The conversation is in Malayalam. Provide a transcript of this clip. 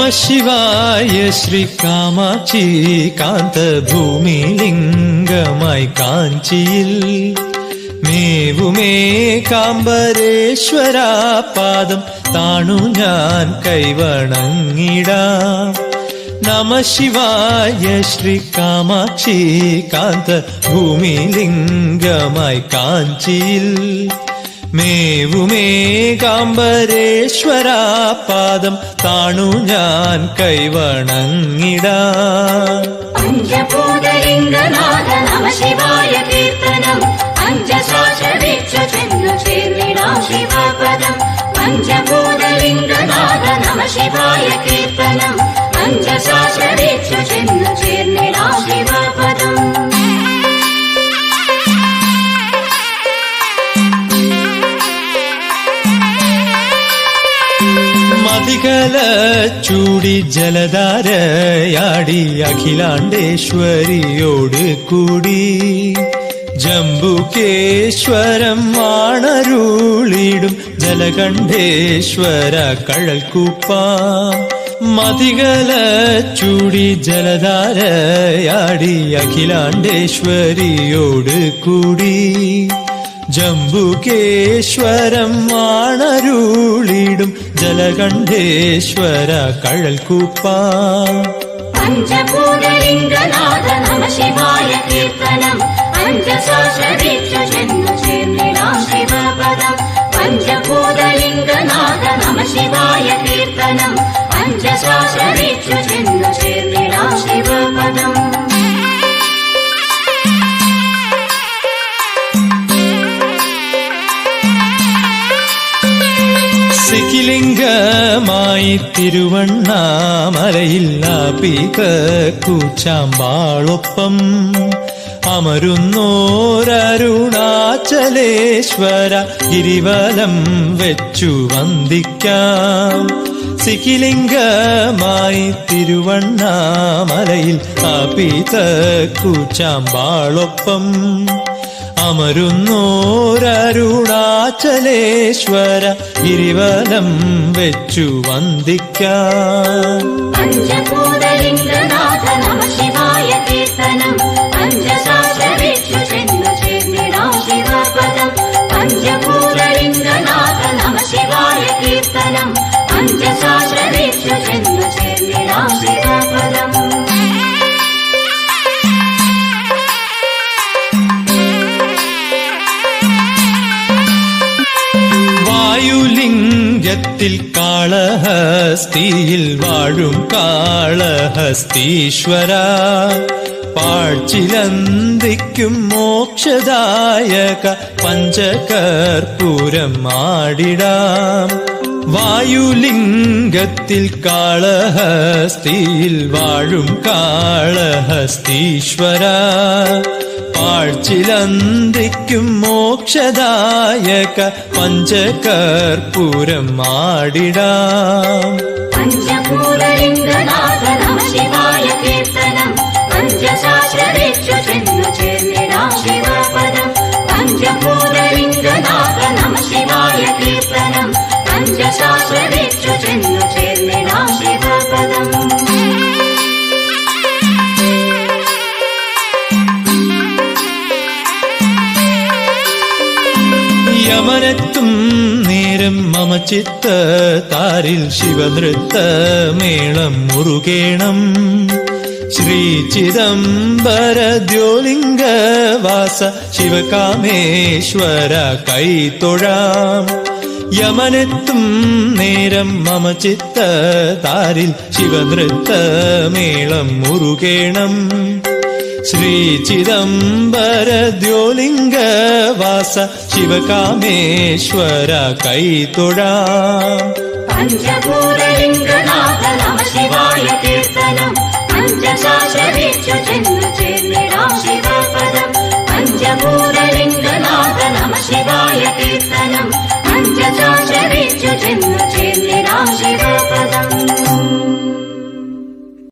നമ ശിവായ ശ്രീ കാമാക്ഷി കാന്തഭൂമി ലിംഗമായി കാഞ്ചിയിൽ. മേവുമേ കാമ്പരേശ്വര പാദം താണു ഞാൻ കൈവണങ്ങിടാം. നമ ശിവായ ശ്രീ കാമാക്ഷി കാന്ത ഭൂമി ലിംഗമായി കാഞ്ചിയിൽ. മേവുമേ കാമ്പരേശ്വര പാദം താണു ഞാൻ കൈവണങ്ങിടാം. പഞ്ചഭൂതലിംഗനാഥ നമ ശിവായ കീർത്തനം പഞ്ചശാസ്ത്രവീക്ഷു ചെന്നു ചേർന്നിടാം ശിവപദം. പഞ്ചഭൂതലിംഗനാഥ നമ ശിവായ കീർത്തനം പഞ്ചശാസ്ത്രവീക്ഷു ചെന്നു ചേർന്നിടാം ശിവപദം. മതികല ചൂടി ജലധാരയാടി അഖിലാണ്ടേശ്വരിയോട് കൂടി. ജംബുകേശ്വരം ആണരുളിടും ജലകണ്ഠേശ്വര കഴൽക്കുപ്പ. മതികല ചൂടി ജലധാരയാടി അഖിലാണ്ടേശ്വരിയോട് കൂടി. ജംബുകേശ്വരം ആണരുളിടും ജലകണ്ഠേശ്വര കഴൽക്കുപ്പ പഞ്ചഭൂതലിംഗനാഥ നമ ശിവായ കീർത്തനം പഞ്ചശാസ്ത്രവീക്ഷു ചെന്നു ചേർന്നിടാം ശിവപദം പഞ്ചഭൂതലിംഗനാഥ നമ ശിവായ സിഖിലിംഗമായി തിരുവണ്ണാമലയിൽ ആപിക കൂച്ചാമ്പാളൊപ്പം അമരുന്നോരരുണാചലേശ്വര ഗിരിവലം വെച്ചു വന്ദിക്കാം. സിഖിലിംഗമായി തിരുവണ്ണാമലയിൽ ആപിക കൂച്ചാമ്പാളൊപ്പം അമരുന്നോരരുണാചലേശ്വര ഗിരിവലം വെച്ചു വന്ദിക്കാം വായുലിംഗത്തിൽ കാളഹസ്തിയിൽ വാഴും കാളഹസ്തീശ്വര. പാഴ്ചിലന്തിക്കും മോക്ഷദായക പഞ്ചകർപ്പൂരം ആടിടാം. വായുലിംഗത്തിൽ കാളഹസ്തിയിൽ വാഴും കാളഹസ്തീശ്വര. പാഴ്ചിലന്തിക്കും മോക്ഷദായക പഞ്ചകർപ്പൂരം ആടിടാം. ശിവായ കീർത്തനം പഞ്ചശാസ്ത്രവീക്ഷു യമനെത്തും നേരം മമ ചിത്ത താരിൽ ശിവനൃത്ത മേളം മുറുകേണം. ശ്രീ ചിദംബര ദ്യോലിംഗ വാസ ശിവകാമേശ്വര കൈത്തൊഴാം യമനത്തും നേരം മമ ചിത്ത താരിൽ ശിവനൃത്ത മേളം മുറുകേണം. श्रीचिदम्बरद्योलिङ्गवास शिवकामेश्वर कैतुडा शिवाय कीर्तनम् पञ्चभूरलिङ्गनाथ नमः शिवाय कीर्तनम् पञ्चशाशरीच्युचिन्